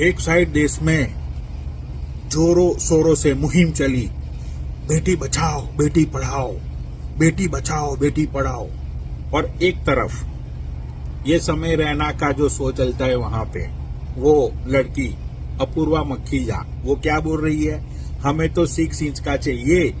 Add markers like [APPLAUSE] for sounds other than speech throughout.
एक साइड देश में जोरों शोरों से मुहिम चली। बेटी बचाओ, बेटी पढ़ाओ, बेटी बचाओ, बेटी पढ़ाओ। और एक तरफ़ ये समय रैना का जो शो चलता है वहाँ पे, वो लड़की अपूर्वा मक्खीजा वो क्या बोल रही है? हमें तो सिक्स इंच का चाहिए।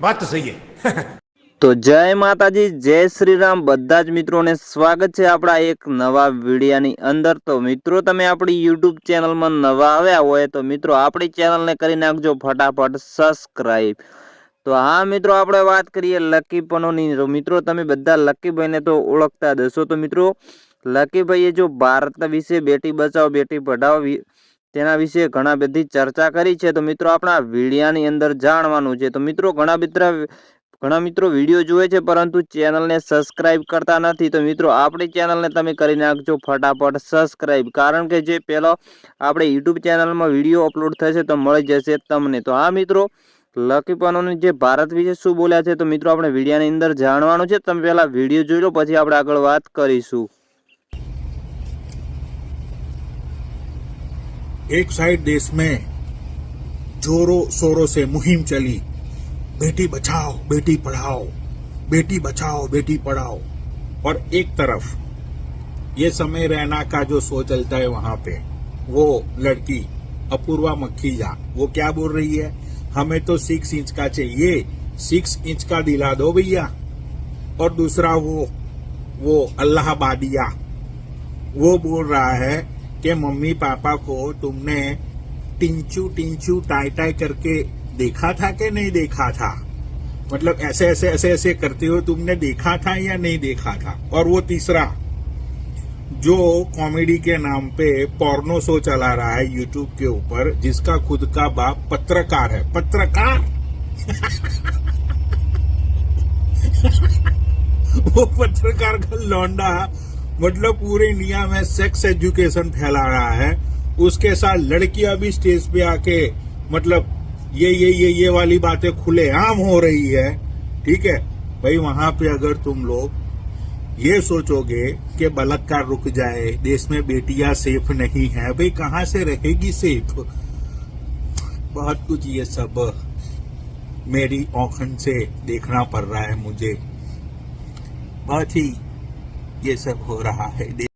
बात तो सही है। [LAUGHS] તો જય માતાજી, જય શ્રી રામ બધા જ મિત્રોને સ્વાગત છે આપણા એક નવા વિડીયાની અંદર. તો મિત્રો, તમે આપણી યુટ્યુબ ચેનલમાં નવા આવ્યા હોય તો મિત્રો, આપણી ચેનલને કરી નાખજો ફટાફટ સબસ્ક્રાઈબ તો હા મિત્રો, આપણે વાત કરીએ લકીપનોની તો મિત્રો, તમે બધા લકીભાઈને તો ઓળખતા હશો. તો મિત્રો લકીભાઈએ જો ભારત વિશે બેટી બચાવો, બેટી પઢાવ તેના વિશે ઘણા બધી ચર્ચા કરી છે. તો મિત્રો, આપણા વિડીયાની અંદર જાણવાનું છે. તો મિત્રો, ઘણા બધા ઘણા મિત્રો વીડિયો જુએ છે, પરંતુ ચેનલને સબસ્ક્રાઇબ કરતા નથી. તો મિત્રો, આપણી ચેનલને તમે કરી નાખજો ફટાફટ સબસ્ક્રાઇબ. કારણ કે જે પહેલો આપણે યુટ્યુબ ચેનલમાં વીડિયો અપલોડ થશે તો મળી જશે તમને. તો આ મિત્રો, લકી જે ભારત વિશે શું બોલ્યા છે, તો મિત્રો, આપણે વિડીયાની અંદર જાણવાનું છે. તમે પહેલાં વીડિયો જોઈ લો, પછી આપણે આગળ વાત કરીશું. એક સાઈડ દેશ મેં જોરો શોરો સે મુહિમ ચલી. बेटी बचाओ, बेटी पढ़ाओ, बेटी बचाओ, बेटी पढ़ाओ। और एक तरफ़, ये समय रैना का जो शो चलता है वहाँ पे, वो लड़की, अपूर्वा मक्खीजा, वो क्या बोल रही है? हमें तो सिक्स इंच का चाहिए। सिक्स इंच का दिला दो भैया। और दूसरा वो वो अल्लाहबादिया, वो बोल रहा है कि मम्मी पापा को तुमने टिंचू टिंचू टाई टाई करके देखा था कि नहीं देखा था? मतलब ऐसे ऐसे ऐसे ऐसे करते हुए तुमने देखा था या नहीं देखा था? और वो तीसरा, जो कॉमेडी के नाम पे पोर्नो शो चला रहा है यूट्यूब के ऊपर, जिसका खुद का बाप पत्रकार है। पत्रकार? [LAUGHS] वो पत्रकार का लौंडा मतलब पूरे इंडिया में सेक्स एजुकेशन फैला रहा है। उसके साथ लड़कियाँ भी स्टेज पे आके मतलब ये ये ये ये वाली बातें खुलेआम हो रही है, ठीक है? भाई, वहाँ पे अगर तुम लोग ये सोचोगे कि बलात्कार रुक जाए, देश में बेटियाँ सेफ़ नहीं है, भाई, कहाँ से रहेगी सेफ़? बहुत कुछ ये सब मेरी औखन से देखना पड़ रहा है मुझे। बहुत ही ये सब हो रहा है।